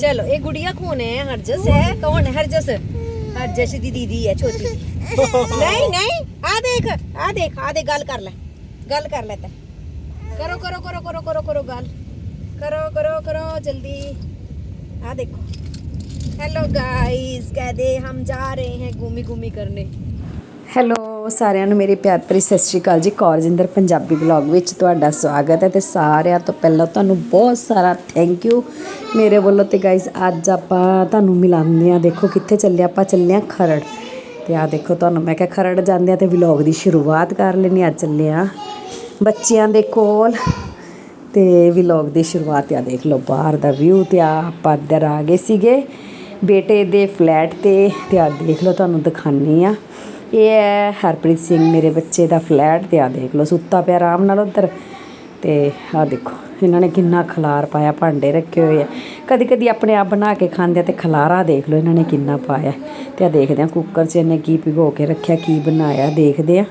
चलो, ये गुड़िया कौन है? हरजस है? कौन है हरजस? हरजस दी दीदी है, छोटी नहीं नहीं, आ देख आ देख आ देख, गल कर ले, गल कर लेता करो करो करो करो करो करो गल। करो करो करो, जल्दी। आ देखो। हेलो गाइस कह दे हम जा रहे हैं घूमी घूमी करने। ਹੈਲੋ ਸਾਰਿਆਂ ਨੂੰ ਮੇਰੇ ਪਿਆਰ ਭਰੀ ਸਤਿ ਸ਼੍ਰੀ ਅਕਾਲ ਜੀ। ਕੌਰਜਿੰਦਰ ਪੰਜਾਬੀ ਬਲੌਗ ਵਿੱਚ ਤੁਹਾਡਾ ਸਵਾਗਤ ਹੈ ਤੇ ਸਾਰਿਆਂ ਤੋਂ ਪਹਿਲਾਂ ਤੁਹਾਨੂੰ ਬਹੁਤ ਸਾਰਾ ਥੈਂਕ ਯੂ ਮੇਰੇ ਵੱਲੋਂ ਤੇ ਗਾਇਜ਼ ਅੱਜ ਆਪਾਂ ਤੁਹਾਨੂੰ ਮਿਲਾਉਂਦੇ ਆ ਦੇਖੋ ਕਿੱਥੇ ਚੱਲੇ, ਆਪਾਂ ਚੱਲੇ ਆ ਖਰੜ। ਤੇ ਆ ਦੇਖੋ ਤੁਹਾਨੂੰ, ਮੈਂ ਕਿਹਾ ਖਰੜ ਜਾਂਦੇ ਆ ਤੇ ਵਲੌਗ ਦੀ ਸ਼ੁਰੂਆਤ ਕਰ ਲੈਣੀ ਅੱਜ ਚੱਲੇ ਆ ਬੱਚਿਆਂ ਦੇ ਕੋਲ ਤੇ ਵਲੌਗ ਦੀ ਸ਼ੁਰੂਆਤ ਆ ਦੇਖ ਲਓ, ਬਾਹਰ ਦਾ ਵਿਊ ਤੇ ਆ ਆਪਾਂ ਇੱਧਰ ਆ ਗਏ ਸੀਗੇ। ਬੇਟੇ ਦੇ ਫਲੈਟ ਤੇ ਤੇ ਆ ਦੇਖ ਲਓ, ਤੁਹਾਨੂੰ ਦਿਖਾਨੀ ਆ ਇਹ ਹੈ ਹਰਪ੍ਰੀਤ ਸਿੰਘ, ਮੇਰੇ ਬੱਚੇ ਦਾ ਫਲੈਟ ਤੇ ਆ ਦੇਖ ਲਓ, ਸੁੱਤਾ ਪਿਆ ਆਰਾਮ ਨਾਲ ਉੱਧਰ। ਤੇ ਆ ਦੇਖੋ, ਇਹਨਾਂ ਨੇ ਕਿੰਨਾ ਖਲਾਰ ਪਾਇਆ, ਭਾਂਡੇ ਰੱਖੇ ਹੋਏ ਆ। ਕਦੀ ਕਦੀ ਆਪਣੇ ਆਪ ਬਣਾ ਕੇ ਖਾਂਦੇ ਆ ਤੇ ਖਲਾਰਾ ਦੇਖ ਲਓ, ਇਹਨਾਂ ਨੇ ਕਿੰਨਾ ਪਾਇਆ। ਤੇ ਆ ਦੇਖਦੇ ਆ ਕੁੱਕਰ 'ਚ ਇਹਨੇ ਕੀ ਭਿਗੋ ਕੇ ਰੱਖਿਆ, ਕੀ ਬਣਾਇਆ, ਦੇਖਦੇ ਆ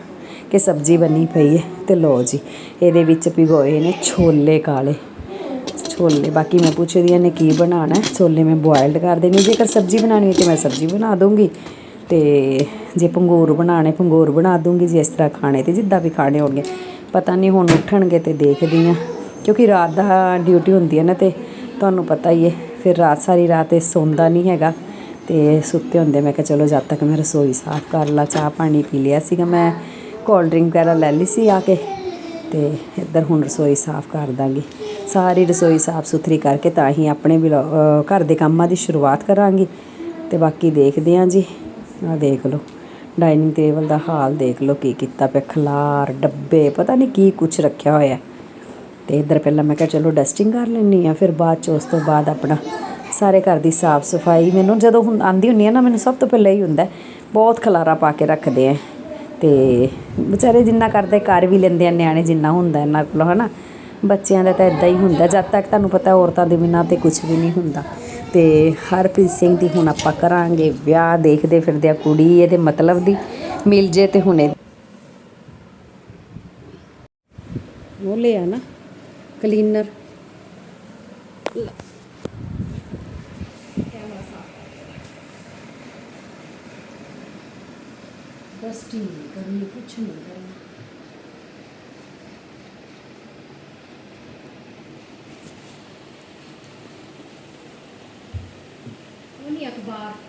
ਕਿ ਸਬਜ਼ੀ ਬਣੀ ਪਈ ਹੈ। ਤੇ ਲੋ ਜੀ, ਇਹਦੇ ਵਿੱਚ ਭਿਗੋਏ ਨੇ ਛੋਲੇ ਕਾਲੇ। ਛੋਲੇ, ਬਾਕੀ ਮੈਂ ਪੁੱਛਦੀ ਹਾਂ ਨੇ ਕੀ ਬਣਾਉਣਾ ਛੋਲੇ ਮੈਂ ਬੋਇਲਡ ਕਰ ਦੇਣੀ ਜੇਕਰ ਸਬਜ਼ੀ ਬਣਾਉਣੀ ਹੈ ਤੇ ਮੈਂ ਸਬਜ਼ੀ ਬਣਾ ਦੂੰਗੀ ਤੇ ਜੇ ਪੰਗੂਰ ਬਣਾਣੇ ਪੰਗੂਰ ਬਣਾ ਦੂੰਗੀ ਜੇ, ਇਸ ਤਰ੍ਹਾਂ ਖਾਣੇ ਤੇ ਜਿੱਦਾਂ ਵੀ ਖਾਣੇ ਹੋਣਗੇ। ਪਤਾ ਨਹੀਂ ਹੁਣ ਉੱਠਣਗੇ ਤੇ ਦੇਖਦੀ ਹਾਂ ਕਿਉਂਕਿ ਰਾਤ ਦਾ ਡਿਊਟੀ ਹੁੰਦੀ ਹੈ ਨਾ ਤੇ ਤੁਹਾਨੂੰ ਪਤਾ ਹੀ ਹੈ, ਫਿਰ ਰਾਤ ਸਾਰੀ ਰਾਤ ਇਹ ਸੌਂਦਾ ਨਹੀਂ ਹੈਗਾ। ਤੇ ਸੁੱਤੇ ਹੁੰਦੇ ਮੈਂ ਕਿਹਾ ਚਲੋ ਜਦ ਤੱਕ ਮੈਂ ਰਸੋਈ ਸਾਫ਼ ਕਰ ਲਾ, ਚਾਹ ਪਾਣੀ ਪੀ ਲਿਆ ਸੀਗਾ ਮੈਂ ਕੋਲਡ ਡਰਿੰਕ ਵਗੈਰਾ ਲੈ ਲਈ ਸੀ ਆ ਕੇ, ਤੇ ਇੱਧਰ ਹੁਣ ਰਸੋਈ ਸਾਫ਼ ਕਰ ਦਾਂਗੀ। ਸਾਰੀ ਰਸੋਈ ਸਾਫ਼ ਸੁਥਰੀ ਕਰਕੇ ਤਾਂ ਹੀ ਆਪਣੇ ਵਲੌ- ਅਹ ਘਰ ਦੇ ਕੰਮਾਂ ਦੀ ਸ਼ੁਰੂਆਤ ਕਰਾਂਗੀ। ਤੇ ਬਾਕੀ ਦੇਖਦੇ ਹਾਂ ਜੀ। ਆ ਦੇਖ ਲਓ ਡਾਈਨਿੰਗ ਟੇਬਲ ਦਾ ਹਾਲ ਦੇਖ ਲਓ ਕੀ ਕੀਤਾ ਪਿਆ, ਖਲਾਰ, ਡੱਬੇ, ਪਤਾ ਨਹੀਂ ਕੀ ਕੁਝ ਰੱਖਿਆ ਹੋਇਆ। ਹੈ। ਤੇ ਇੱਧਰ ਪਹਿਲਾਂ ਮੈਂ ਕਿਹਾ ਚਲੋ ਡਸਟਿੰਗ ਕਰ ਲੈਣੀ ਆ ਫਿਰ ਬਾਅਦ ਚ ਉਸ ਤੋਂ ਬਾਅਦ ਆਪਣਾ ਸਾਰੇ ਘਰ ਦੀ ਸਾਫ਼ ਸਫ਼ਾਈ। ਮੈਨੂੰ ਜਦੋਂ ਹੁਣ ਆਂਦੀ ਹੁੰਨੀ ਆ ਨਾ, ਮੈਨੂੰ ਸਭ ਤੋਂ ਪਹਿਲਾਂ ਹੀ ਹੁੰਦਾ, ਬਹੁਤ ਖਲਾਰਾ ਪਾ ਕੇ ਰੱਖਦੇ ਆ। ਤੇ ਵਿਚਾਰੇ ਜਿੰਨਾ ਕਰਦੇ, ਕਰ ਵੀ ਲੈਂਦੇ ਆ, ਨਿਆਣੇ ਜਿੰਨਾ ਹੁੰਦਾ ਇਹਨਾਂ ਕੋਲ, ਹਨਾ। ਬੱਚਿਆਂ ਦਾ ਤਾਂ ਇਦਾਂ ਹੀ ਹੁੰਦਾ, ਜਦ ਤੱਕ ਤੁਹਾਨੂੰ ਪਤਾ ਔਰਤਾਂ ਦੇ ਬਿਨਾਂ ਤੇ ਕੁਝ ਵੀ ਨਹੀਂ ਹੁੰਦਾ। ਤੇ ਹਰਪ੍ਰੀਤ ਸਿੰਘ ਦੀ ਹੁਣ ਆਪਾਂ ਕਰਾਂਗੇ ਵਿਆਹ, ਦੇਖਦੇ ਫਿਰਦੇ ਆ ਕੁੜੀ, ਇਹਦੇ ਮਤਲਬ ਦੀ ਮਿਲ ਜੇ ਤੇ ਹੁਣੇ ਉਹ ਲਿਆ ਨਾ, ਕਲੀਨਰ। ਡਸਟਿੰਗ ਕਰਨੀ ਕੁਛ ਨਹੀਂ ਕਰਨਾ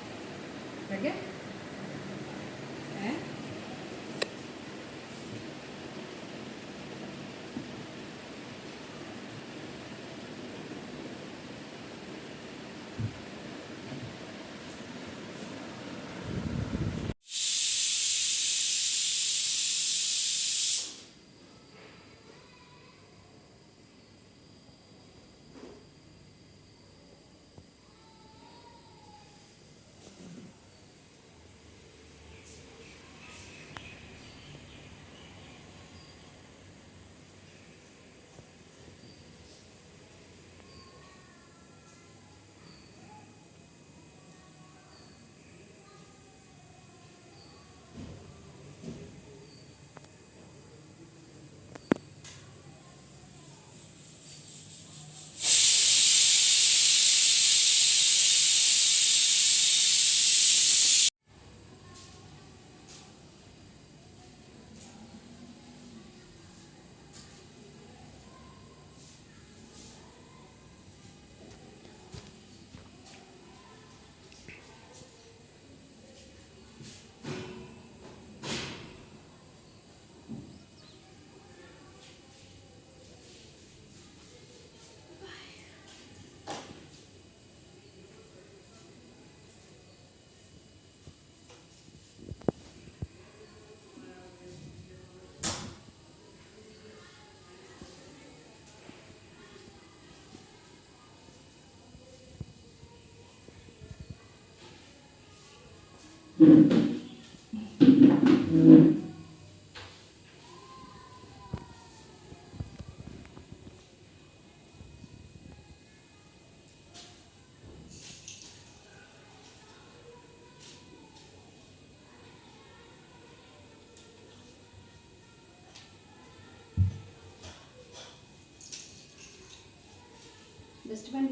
ਡਸਟਬਿਨ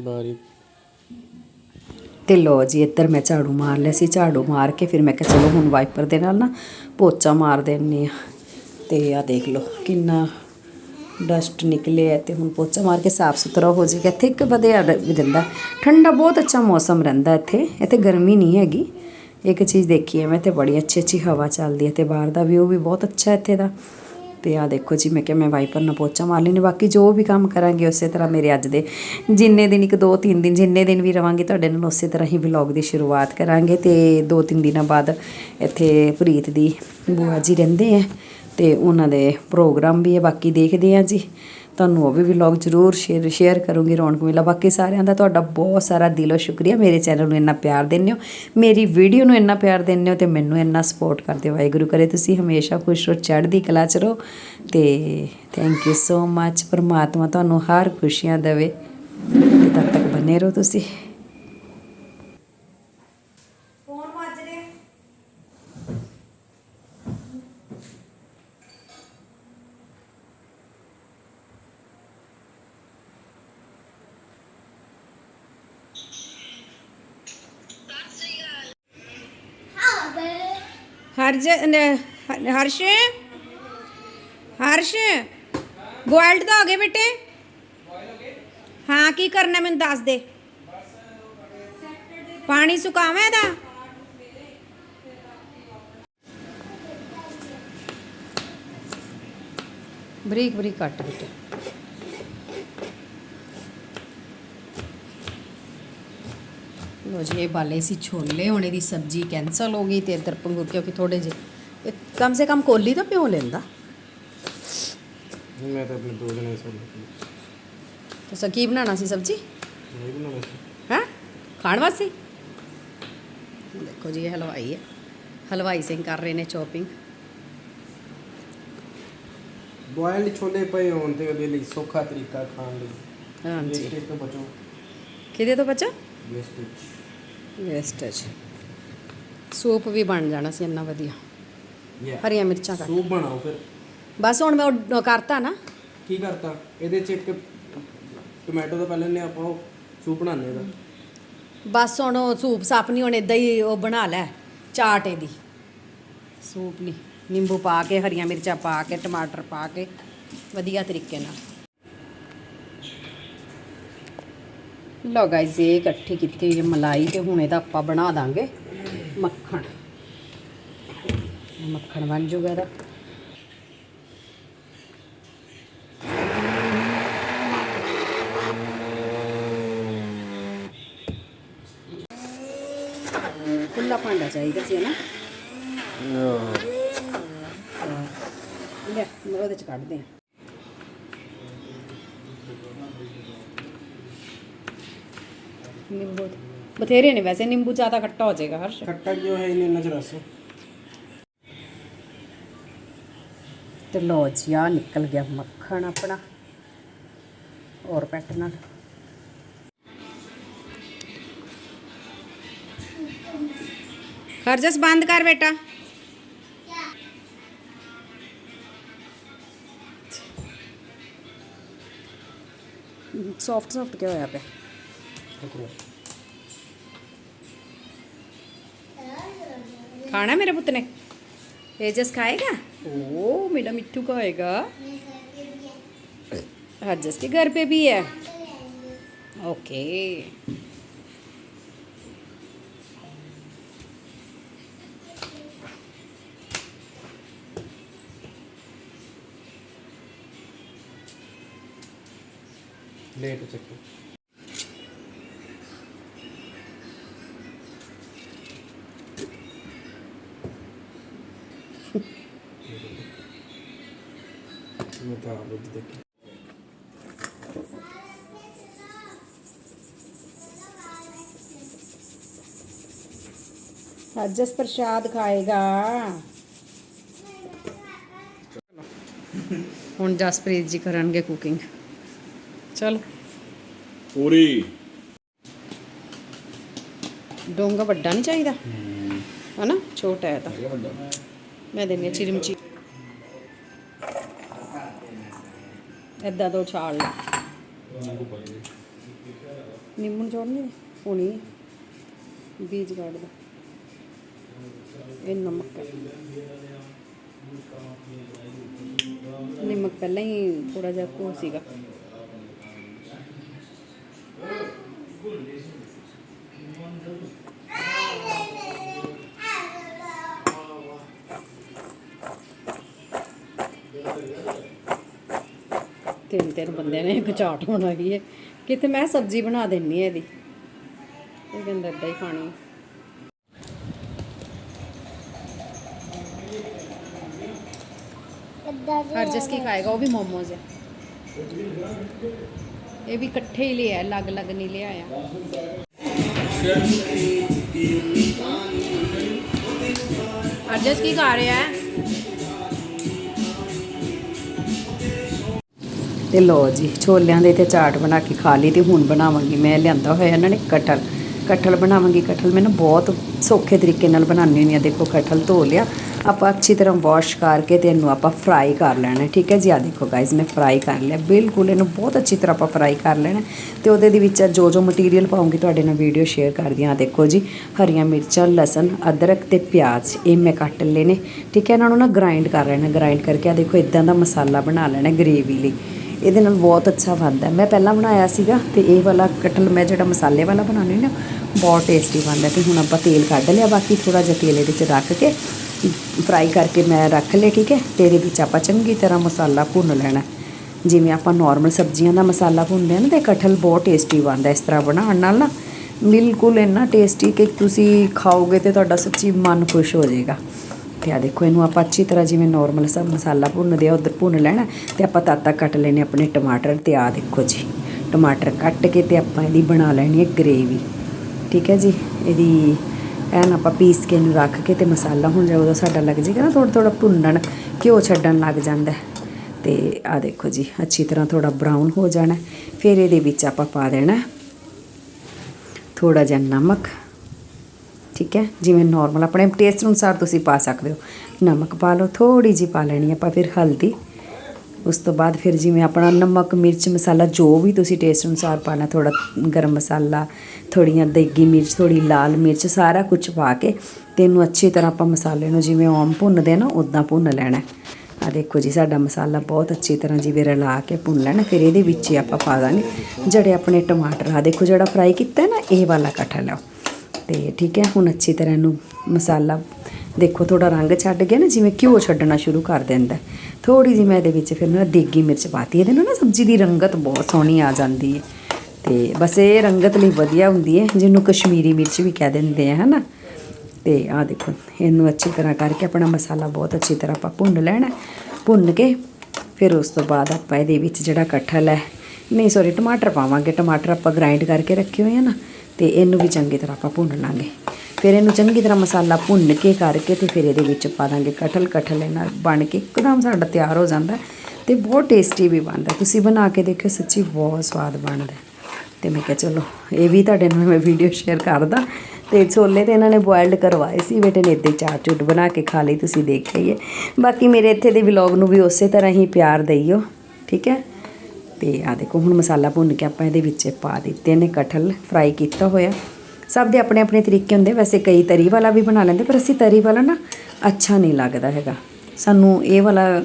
ਬਾਰੀ ਤੇ ਲੋ ਜੀ, ਇੱਧਰ ਮੈਂ ਝਾੜੂ ਮਾਰ ਲਿਆ ਸੀ, ਝਾੜੂ ਮਾਰ ਕੇ ਫਿਰ ਮੈਂ ਕਿਹਾ ਚਲੋ ਹੁਣ ਵਾਈਪਰ ਦੇ ਨਾਲ ਨਾ ਪੋਚਾ ਮਾਰ ਦਿੰਨੀ ਆ। ਤੇ ਆ ਦੇਖ ਲਓ ਕਿੰਨਾ ਡਸਟ ਨਿਕਲਿਆ ਤੇ ਹੁਣ ਪੋਚਾ ਮਾਰ ਕੇ ਸਾਫ਼ ਸੁਥਰਾ ਹੋ ਜਾਏਗਾ। ਇੱਥੇ ਇੱਕ ਵਧੀਆ ਰਹਿੰਦਾ ਠੰਡਾ ਬਹੁਤ ਅੱਛਾ ਮੌਸਮ ਰਹਿੰਦਾ ਇੱਥੇ ਇੱਥੇ ਗਰਮੀ ਨਹੀਂ ਹੈਗੀ। ਇੱਕ ਚੀਜ਼ ਦੇਖੀ ਹੈ ਮੈਂ ਤੇ ਬੜੀ ਅੱਛੀ ਅੱਛੀ ਹਵਾ ਚੱਲਦੀ ਹੈ ਤੇ ਬਾਹਰ ਦਾ ਵਿਊ ਵੀ ਬਹੁਤ ਅੱਛਾ ਇੱਥੇ ਦਾ। ਤੇ ਆ ਦੇਖੋ ਜੀ, ਮੈਂ ਕਿਹਾ ਮੈਂ ਵਾਈਪਰ ਨਾਲ ਪੋਚਾ ਮਾਰ ਲੈਣੀ ਬਾਕੀ ਜੋ ਵੀ ਕੰਮ ਕਰਾਂਗੇ ਉਸੇ ਤਰ੍ਹਾਂ ਮੇਰੇ ਅੱਜ ਦੇ ਜਿੰਨੇ ਦਿਨ, ਇੱਕ ਦੋ ਤਿੰਨ ਦਿਨ, ਜਿੰਨੇ ਦਿਨ ਵੀ ਰਵਾਂਗੇ ਤੁਹਾਡੇ ਨਾਲ, ਉਸੇ ਤਰ੍ਹਾਂ ਹੀ ਵਲੌਗ ਦੀ ਸ਼ੁਰੂਆਤ ਕਰਾਂਗੇ ਤੇ ਦੋ ਤਿੰਨ ਦਿਨਾਂ ਬਾਅਦ ਇੱਥੇ ਪ੍ਰੀਤ ਦੀ ਬੂਆ ਜੀ ਰਹਿੰਦੇ ਆ ਤੇ ਉਹਨਾਂ ਦੇ ਪ੍ਰੋਗਰਾਮ ਵੀ ਹੈ ਬਾਕੀ ਦੇਖਦੇ ਆ ਜੀ। ਤੁਹਾਨੂੰ ਉਹ ਵੀ ਵਲੌਗ ਜ਼ਰੂਰ ਸ਼ੇਅਰ ਸ਼ੇਅਰ ਕਰੂੰਗੀ ਰੌਣਕ ਮੇਲਾ। ਬਾਕੀ ਸਾਰਿਆਂ ਦਾ ਤੁਹਾਡਾ ਬਹੁਤ ਸਾਰਾ ਦਿਲੋਂ ਸ਼ੁਕਰੀਆ। ਮੇਰੇ ਚੈਨਲ ਨੂੰ ਇੰਨਾ ਪਿਆਰ ਦਿੰਦੇ ਹੋ, ਮੇਰੀ ਵੀਡੀਓ ਨੂੰ ਇੰਨਾ ਪਿਆਰ ਦਿੰਦੇ ਹੋ ਤੇ ਮੈਨੂੰ ਇੰਨਾ ਸਪੋਰਟ ਕਰਦੇ ਹੋ। ਵਾਹਿਗੁਰੂ ਕਰੇ ਤੁਸੀਂ ਹਮੇਸ਼ਾ ਖੁਸ਼ ਰਹੋ, ਚੜ੍ਹਦੀ ਕਲਾ ਚ ਰਹੋ ਤੇ ਥੈਂਕ ਯੂ ਸੋ ਮੱਚ ਪਰਮਾਤਮਾ ਤੁਹਾਨੂੰ ਹਰ ਖੁਸ਼ੀਆਂ ਦੇਵੇ। ਤੇ ਤਦ ਤੱਕ ਬਨੇ ਰਹੋ ਤੁਸੀਂ। ਹਰਜ ਹਰਸ਼? ਹਰਸ਼? ਬੋਇਲਡ ਤਾਂ ਹੋ ਗਏ ਬੇਟੇ। ਹਾਂ, ਕੀ ਕਰਨਾ ਮੈਨੂੰ ਦੱਸ ਦੇ। ਪਾਣੀ ਸੁਕਾਵਾਂ ਇਹਦਾ? ਬਰੀਕ ਬਰੀਕ ਕੱਟ ਬੇਟੇ। ਲੋ ਜੀ ਇਹ ਬਾਲੇ ਸੀ ਛੋਲੇ ਹੁਣ ਇਹਦੀ ਸਬਜ਼ੀ ਕੈਨਸਲ ਹੋ ਗਈ ਤੇ ਇੱਧਰ ਪੰਗੂ ਕਿਉਂਕਿ ਥੋੜੇ ਜਿਹੇ ਇਹ ਕਮ ਸੇ ਕਮ ਕੋਲੀ ਤਾਂ ਪਿਓ ਲੈਂਦਾ। ਮੈਂ ਤਾਂ ਆਪਣੇ ਦੋ ਜਣੇ ਸਭ ਤੇ ਸਾ ਕੀ ਬਣਾਉਣਾ ਸੀ ਸਬਜ਼ੀ? ਨਹੀਂ ਬਣਾਉਣਾ ਸੀ। ਹੈ? ਖਾਣ ਵਾਸਤੇ? ਦੇਖੋ ਜੀ ਇਹ ਹਲਵਾਈ ਹੈ। ਹਲਵਾਈ ਸਿੰਘ ਕਰ ਰਹੇ ਨੇ ਚੋਪਿੰਗ ਬੋਇਲਡ ਛੋਲੇ ਪਏ ਹੋਣ ਤੇ ਉਹਦੇ ਲਈ ਸੌਖਾ ਤਰੀਕਾ ਖਾਣ ਲਈ। ਹਾਂਜੀ। ਵੇਸਟੇਜ ਤੋਂ ਬਚੋ। ਕਿਹਦੇ ਤੋਂ ਬੱਚਾ? ਵੇਸਟੇਜ ਵੇਸਟੇਜ ਸੂਪ ਵੀ ਬਣ ਜਾਣਾ ਸੀ ਇੰਨਾ ਵਧੀਆ। ਹਰੀਆਂ ਮਿਰਚਾਂ ਕੱਟ। ਸੂਪ ਬਣਾਓ ਫਿਰ। ਬਸ ਹੁਣ ਮੈਂ ਉਹ ਕਰਤਾ ਨਾ। ਕੀ ਕਰਤਾ? ਇਹਦੇ ਚ ਇੱਕ ਟੋਮੈਟੋ ਤਾਂ ਪਹਿਲਾਂ ਨੇ ਆਪਾਂ ਉਹ ਸੂਪ ਬਣਾਉਂਦੇ ਦਾ ਬਸ ਹੁਣ ਉਹ ਸੂਪ ਸਾਪ ਨਹੀਂ ਹੁਣ ਇਦਾਂ ਹੀ ਉਹ ਬਣਾ ਲੈ ਚਾਟ ਇਹਦੀ। ਸੂਪ ਨਹੀਂ ਨਿੰਬੂ ਪਾ ਕੇ ਹਰੀਆਂ ਮਿਰਚਾਂ ਪਾ ਕੇ ਟਮਾਟਰ ਪਾ ਕੇ ਵਧੀਆ ਤਰੀਕੇ ਨਾਲ। ਲੋ ਗਾਇਜ਼ ਇਹ ਇਕੱਠੀ ਕੀਤੀ ਹੋਈ ਮਲਾਈ ਤੇ ਹੁਣ ਇਹਦਾ ਆਪਾਂ ਬਣਾ ਦਾਂਗੇ ਮੱਖਣ। ਮੱਖਣ ਬਣ ਜੂਗਾ ਇਹਦਾ। ਖੁੱਲਾ ਭਾਂਡਾ ਚਾਹੀਦਾ ਸੀ ਨਾ ਲੈ ਉਹਦੇ ਚ ਕੱਢਦੇ ਆ ਨਿੰਬੂ ਬਥੇਰੇ ਨੇ ਵੈਸੇ ਨਿੰਬੂ ਜ਼ਿਆਦਾ ਖੱਟਾ ਹੋ ਜਾਏਗਾ ਹਰਸ਼। ਖੱਟਾ ਕਿਉਂ ਹੈ ਇਹਨੇ ਇਹਨਾਂ ਚ ਰਸ ਤੇ ਲੋ ਜੀ ਆ ਨਿਕਲ ਗਿਆ ਮੱਖਣ ਆਪਣਾ। ਔਰ ਪੈਟ ਨਾਲ। ਹਰਜਸ ਬੰਦ ਕਰ ਬੇਟਾ। ਸੌਫਟ ਸੌਫਟ ਕਿਉਂ ਹੋਇਆ ਪਿਆ? खाना मेरे पुत ने एजस खाएगा? ओ मेरा मिट्टू खाएगा। हजस के घर पे भी है। ओके। लेट चेक ਮੈਂ ਤਾਂ ਆਪ ਇੱਥੇ ਦੇਖੀ ਸਾਜਸ ਪ੍ਰਸ਼ਾਦ ਖਾਏਗਾ। ਹੁਣ ਜਸਪ੍ਰੀਤ ਜੀ ਕਰਨਗੇ ਕੁਕਿੰਗ ਚਲ। ਪੂਰੀ। ਡੋਂਗਾ ਵੱਡਾ ਨਹੀਂ ਚਾਹੀਦਾ? ਹਨਾ? ਛੋਟਾ ਹੈ ਤਾਂ। ਮੈਂ ਦੇਣੀ ਚਿਰਮਚੀ ਏਦਾਂ ਦੋ ਛਾਲ ਲੈ। ਨਿੰਮੂ ਚੋੜਨੀ ਹੋਣੀ ਬੀਜ ਕੱਢ ਦਾ। ਇਹ ਨਮਕ ਹੈ। ਨਮਕ ਪਹਿਲਾਂ ਹੀ ਥੋੜਾ ਜਿਹਾ ਕੋ ਸੀਗਾ। ਤਿੰਨ ਤਿੰਨ ਬੰਦਿਆਂ ਨੇ ਇੱਕ ਹੋਣਾ ਬਣਾਈ ਹੈ। ਕਿਤੇ ਮੈਂ ਸਬਜ਼ੀ ਬਣਾ ਦਿੰਨੀ ਹੈ ਇਹਦੀ। ਇਹ ਕਹਿੰਦਾ ਏਦਾਂ ਹੀ ਖਾਣੀ। ਹੈ। ਹਰਜਸ ਕੀ ਖਾਏਗਾ? ਉਹ ਵੀ ਮੋਮੋਜ਼ ਹੈ ਇਹ ਵੀ ਇਕੱਠੇ ਹੀ ਲਿਆ ਅਲੱਗ ਅਲੱਗ ਨਹੀਂ ਲਿਆਇਆ। ਹਰਜਸ ਕੀ ਖਾ ਰਿਹਾ? ਹੈ ਤੇ ਲੋ ਜੀ, ਛੋਲਿਆਂ ਦੇ ਤੇ ਚਾਟ ਬਣਾ ਕੇ ਖਾ ਲਈ ਤੇ ਹੁਣ ਬਣਾਵਾਂਗੀ ਮੈਂ, ਲਿਆਂਦਾ ਹੋਇਆ ਇਹਨਾਂ ਨੇ ਕਟਲ ਕਟਲ ਬਣਾਵਾਂਗੀ ਕਟਲ ਨਾ ਬਹੁਤ ਸੌਖੇ ਤਰੀਕੇ ਨਾਲ ਬਣਾਉਣੀ ਹੁੰਦੀ ਆ। ਦੇਖੋ ਕਟਲ ਧੋ ਲਿਆ, ਆਪਾਂ ਅੱਛੀ ਤਰ੍ਹਾਂ ਵਾਸ਼ ਕਰਕੇ ਤੇ ਇਹਨੂੰ ਆਪਾਂ ਫਰਾਈ ਕਰ ਲੈਣਾ। ਠੀਕ ਹੈ ਜੀ? ਆ ਦੇਖੋ ਗਾਇਜ਼ ਮੈਂ ਫਰਾਈ ਕਰ ਲਿਆ। ਬਿਲਕੁਲ ਇਹਨੂੰ ਬਹੁਤ ਅੱਛੀ ਤਰ੍ਹਾਂ ਆਪਾਂ ਫਰਾਈ ਕਰ ਲੈਣਾ। ਹੈ ਤੇ ਉਹਦੇ ਦੇ ਵਿੱਚ ਜੋ ਜੋ ਮਟੀਰੀਅਲ ਪਾਉਂਗੀ ਤੁਹਾਡੇ ਨਾਲ ਵੀਡੀਓ ਸ਼ੇਅਰ ਕਰਦੀ ਹਾਂ। ਦੇਖੋ ਜੀ, ਹਰੀਆਂ ਮਿਰਚਾਂ, ਲਸਣ, ਅਦਰਕ ਤੇ ਪਿਆਜ਼, ਇਹ ਮੈਂ ਕੱਟ ਲਏ ਨੇ। ਠੀਕ ਹੈ? ਇਹਨਾਂ ਨੂੰ ਨਾ ਗ੍ਰਾਈਂਡ ਕਰ ਲੈਣਾ ਗ੍ਰਾਈਂਡ ਕਰਕੇ। ਆ ਦੇਖੋ ਇਦਾਂ ਦਾ ਮਸਾਲਾ ਬਣਾ ਲੈਣਾ ਗ੍ਰੇਵੀ ਲਈ। ਇਹਦੇ ਨਾਲ ਬਹੁਤ ਅੱਛਾ ਬਣਦਾ ਮੈਂ ਪਹਿਲਾਂ ਬਣਾਇਆ ਸੀਗਾ ਤੇ ਇਹ ਵਾਲਾ ਕਟਲ ਮੈਂ ਜਿਹੜਾ ਮਸਾਲੇ ਵਾਲਾ ਬਣਾਉਂਦੀ ਨਾ ਬਹੁਤ ਟੇਸਟੀ ਬਣਦਾ ਤੇ ਹੁਣ ਆਪਾਂ ਤੇਲ ਕੱਢ ਲਿਆ, ਬਾਕੀ ਥੋੜਾ ਜਿਹਾ ਤੇਲ ਇਹਦੇ ਵਿੱਚ ਰੱਖ ਕੇ ਫਰਾਈ ਕਰਕੇ ਮੈਂ ਰੱਖ ਲਿਆ, ਠੀਕ ਹੈ? ਤੇ ਇਹਦੇ ਵਿੱਚ ਆਪਾਂ ਚੰਗੀ ਤਰ੍ਹਾਂ ਮਸਾਲਾ ਭੁੰਨ ਲੈਣਾ ਜਿਵੇਂ ਆਪਾਂ ਨਾਰਮਲ ਸਬਜ਼ੀਆਂ ਦਾ ਮਸਾਲਾ ਭੁੰਨਦੇ ਆ ਨਾ, ਤੇ ਕਟਲ ਬਹੁਤ ਟੇਸਟੀ ਬਣਦਾ ਇਸ ਤਰ੍ਹਾਂ ਬਣਾਉਣ ਨਾਲ ਨਾ। ਬਿਲਕੁਲ ਇੰਨਾ ਟੇਸਟੀ ਕਿ ਤੁਸੀਂ ਖਾਓਗੇ ਤੇ ਤੁਹਾਡਾ ਸੱਚੀ ਮਨ ਖੁਸ਼ ਹੋ ਜਾਏਗਾ। ਤੇ ਆ ਦੇਖੋ ਇਹਨੂੰ ਆਪਾਂ ਅੱਛੀ ਤਰ੍ਹਾਂ ਜਿਵੇਂ ਨਾਰਮਲ ਸਭ ਮਸਾਲਾ ਭੁੰਨਦੇ ਆ, ਉਧਰ ਭੁੰਨ ਲੈਣਾ ਤੇ ਆਪਾਂ ਤਾਤਾ ਤੱਕ ਕੱਟ ਲੈਣੇ ਆਪਣੇ ਟਮਾਟਰ ਤੇ ਆ ਦੇਖੋ ਜੀ, ਟਮਾਟਰ ਕੱਟ ਕੇ ਤੇ ਆਪਾਂ ਇਹਦੀ ਬਣਾ ਲੈਣੀ ਹੈ ਗ੍ਰੇਵੀ ਠੀਕ ਹੈ ਜੀ, ਇਹਦੀ ਐਨ ਆਪਾਂ ਪੀਸ ਕੇ ਇਹਨੂੰ ਰੱਖ ਕੇ ਤੇ ਮਸਾਲਾ ਹੁਣ ਜਦੋਂ ਸਾਡਾ ਲੱਗ ਜਾਏਗਾ ਨਾ ਥੋੜਾ ਥੋੜਾ ਭੁੰਨਣ, ਘਿਓ ਛੱਡਣ ਲੱਗ ਜਾਂਦਾ ਹੈ। ਤੇ ਆ ਦੇਖੋ ਜੀ, ਅੱਛੀ ਤਰ੍ਹਾਂ ਥੋੜਾ ਬਰਾਊਨ ਹੋ ਜਾਣਾ ਫਿਰ ਇਹਦੇ ਵਿੱਚ ਆਪਾਂ ਪਾ ਦੇਣਾ ਥੋੜਾ ਜਿਹਾ ਨਮਕ ਠੀਕ ਹੈ? ਜਿਵੇਂ ਨਾਰਮਲ ਆਪਣੇ ਟੇਸਟ ਅਨੁਸਾਰ ਤੁਸੀਂ ਪਾ ਸਕਦੇ ਹੋ। ਨਮਕ ਪਾ ਲਓ ਥੋੜੀ ਜੀ ਪਾ ਲੈਣੀ ਆਪਾਂ ਫਿਰ ਹਲਦੀ। ਉਸ ਤੋਂ ਬਾਅਦ ਫਿਰ ਜਿਵੇਂ ਆਪਣਾ ਨਮਕ, ਮਿਰਚ, ਮਸਾਲਾ ਜੋ ਵੀ ਤੁਸੀਂ ਟੇਸਟ ਅਨੁਸਾਰ ਪਾਣਾ ਥੋੜਾ ਗਰਮ ਮਸਾਲਾ ਥੋੜੀਆਂ ਦੇਗੀ ਮਿਰਚ ਥੋੜੀ ਲਾਲ ਮਿਰਚ, ਸਾਰਾ ਕੁਝ ਪਾ ਕੇ ਤੇ ਇਹਨੂੰ ਅੱਛੀ ਤਰ੍ਹਾਂ ਆਪਾਂ ਮਸਾਲੇ ਨੂੰ ਜਿਵੇਂ ਓਮ ਭੁੰਨਦੇ ਨਾ ਉਦਾਂ ਭੁੰਨ ਲੈਣਾ ਆ ਦੇਖੋ ਜੀ, ਸਾਡਾ ਮਸਾਲਾ ਬਹੁਤ ਅੱਛੀ ਤਰ੍ਹਾਂ ਜਿਵੇਂ ਰਲਾ ਕੇ ਭੁੰਨ ਲੈਣਾ ਫਿਰ ਇਹਦੇ ਵਿੱਚ ਹੀ ਆਪਾਂ ਪਾ ਦਾਂਗੇ ਜਿਹੜੇ ਆਪਣੇ ਟਮਾਟਰ ਆ ਦੇਖੋ ਜਿਹੜਾ ਫਰਾਈ ਕੀਤਾ ਨਾ, ਇਹ ਵਾਲਾ ਕਟਹਲ ਲਓ। ਤੇ ਠੀਕ ਹੈ, ਹੁਣ ਅੱਛੀ ਤਰ੍ਹਾਂ ਇਹਨੂੰ ਮਸਾਲਾ ਦੇਖੋ ਥੋੜਾ ਰੰਗ ਛੱਡ ਗਿਆ ਨਾ, ਜਿਵੇਂ ਘਿਓ ਛੱਡਣਾ ਸ਼ੁਰੂ ਕਰ ਦਿੰਦਾ ਥੋੜੀ ਜਿਹੀ ਮੈਂ ਇਹਦੇ ਵਿੱਚ ਫਿਰ ਨਾ ਦੇਗੀ ਮਿਰਚ ਪਾਤੀ ਇਹਦੇ ਨਾਲ ਨਾ ਸਬਜ਼ੀ ਦੀ ਰੰਗਤ ਬਹੁਤ ਸੋਹਣੀ ਆ ਜਾਂਦੀ ਹੈ। ਤੇ ਬਸ ਇਹ ਰੰਗਤ ਲਈ ਵਧੀਆ ਹੁੰਦੀ ਹੈ, ਜਿਹਨੂੰ ਕਸ਼ਮੀਰੀ ਮਿਰਚ ਵੀ ਕਹਿ ਦਿੰਦੇ ਆ, ਹਨਾ? ਤੇ ਆ ਦੇਖੋ, ਇਹਨੂੰ ਅੱਛੀ ਤਰ੍ਹਾਂ ਕਰਕੇ ਆਪਣਾ ਮਸਾਲਾ ਬਹੁਤ ਅੱਛੀ ਤਰ੍ਹਾਂ ਆਪਾਂ ਭੁੰਨ ਲੈਣਾ ਭੁੰਨ ਕੇ ਫਿਰ ਉਸ ਤੋਂ ਬਾਅਦ ਆਪਾਂ ਇਹਦੇ ਵਿੱਚ ਜਿਹੜਾ ਕਟਹਲ ਹੈ, ਨਹੀਂ ਸੌਰੀ ਟਮਾਟਰ ਪਾਵਾਂਗੇ। ਟਮਾਟਰ ਆਪਾਂ ਗ੍ਰਾਈਂਡ ਕਰਕੇ ਰੱਖੇ ਹੋਏ ਆ ਨਾ ਤੇ ਇਹਨੂੰ ਵੀ ਚੰਗੀ ਤਰ੍ਹਾਂ ਆਪਾਂ ਭੁੰਨ ਲਾਂਗੇ। ਫਿਰ ਇਹਨੂੰ ਚੰਗੀ ਤਰ੍ਹਾਂ ਮਸਾਲਾ ਭੁੰਨ ਕੇ ਕਰਕੇ ਤੇ ਫਿਰ ਇਹਦੇ ਵਿੱਚ ਪਾ ਦਾਂਗੇ ਕਟਹਲ ਕਟਹਲ ਇਹਨਾਂ ਬਣ ਕੇ ਇੱਕਦਮ ਸਾਡਾ ਤਿਆਰ ਹੋ ਜਾਂਦਾ ਤੇ ਬਹੁਤ ਟੇਸਟੀ ਵੀ ਬਣਦਾ ਤੁਸੀਂ ਬਣਾ ਕੇ ਦੇਖਿਓ ਸੱਚੀ ਬਹੁਤ ਸਵਾਦ ਬਣਦਾ ਤੇ ਮੈਂ ਕਿਹਾ ਚਲੋ, ਇਹ ਵੀ ਤੁਹਾਡੇ ਨਾਲ ਮੈਂ ਵੀਡੀਓ ਸ਼ੇਅਰ ਕਰਦਾ। ਤੇ ਛੋਲੇ ਤੇ ਇਹਨਾਂ ਨੇ ਬੋਇਲਡ ਕਰਵਾਏ ਸੀ, ਬੇਟੇ ਨੇ ਇੱਦਾਂ ਚਾਰ ਚਾਟ ਚੁੱਟ ਬਣਾ ਕੇ ਖਾ ਲਈ ਤੁਸੀਂ ਦੇਖ ਲਈਏ ਬਾਕੀ ਮੇਰੇ ਇੱਥੇ ਦੇ ਵਲੌਗ ਨੂੰ ਵੀ ਉਸੇ ਤਰ੍ਹਾਂ ਹੀ ਪਿਆਰ ਦਈਓ, ਠੀਕ ਹੈ? ਤੇ ਆ ਦੇਖੋ, ਹੁਣ ਮਸਾਲਾ ਭੁੰਨ ਕੇ ਆਪਾਂ ਇਹਦੇ ਵਿੱਚ ਪਾ ਦਿੱਤੇ ਨੇ ਕਟਹਲ ਫਰਾਈ ਕੀਤਾ ਹੋਇਆ ਸਭ ਦੇ ਆਪਣੇ ਆਪਣੇ ਤਰੀਕੇ ਹੁੰਦੇ, ਵੈਸੇ ਕਈ ਤਰੀ ਵਾਲਾ ਵੀ ਬਣਾ ਲੈਂਦੇ, ਪਰ ਅਸੀਂ ਤਰੀ ਵਾਲਾ ਨਾ ਅੱਛਾ ਨਹੀਂ ਲੱਗਦਾ ਹੈਗਾ ਸਾਨੂੰ ਇਹ ਵਾਲਾ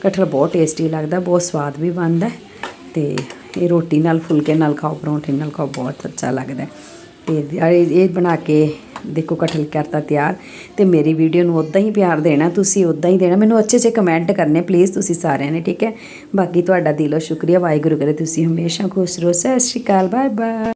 ਕਟਹਲ ਬਹੁਤ ਟੇਸਟੀ ਲੱਗਦਾ, ਬਹੁਤ ਸਵਾਦ ਵੀ ਬਣਦਾ ਹੈ ਤੇ ਇਹ ਰੋਟੀ ਨਾਲ, ਫੁਲਕੇ ਨਾਲ ਖਾਓ, ਪਰੌਂਠੇ ਨਾਲ ਖਾਓ, ਬਹੁਤ ਅੱਛਾ ਲੱਗਦਾ ਹੈ। ਤੇ ਇਹ ਇਹ ਬਣਾ ਕੇ ਦੇਖੋ ਕਟਹਲ ਕਰਤਾ ਤਿਆਰ ਤੇ ਮੇਰੀ ਵੀਡੀਓ ਨੂੰ ਉਦਾਂ ਹੀ ਪਿਆਰ ਦੇਣਾ, ਤੁਸੀਂ ਉਦਾਂ ਹੀ ਦੇਣਾ। ਮੈਨੂੰ ਅੱਛੇ ਅੱਛੇ ਕਮੈਂਟ ਕਰਨੇ ਪਲੀਜ਼ ਤੁਸੀਂ ਸਾਰਿਆਂ ਨੇ, ਠੀਕ ਹੈ? ਬਾਕੀ ਤੁਹਾਡਾ ਦਿਲੋਂ ਸ਼ੁਕਰੀਆ, ਵਾਹਿਗੁਰੂ ਕਰੇ ਤੁਸੀਂ ਹਮੇਸ਼ਾ ਖੁਸ਼ ਰਹੋ। ਸਤਿ ਸ਼੍ਰੀ ਅਕਾਲ ਬਾਏ ਬਾਏ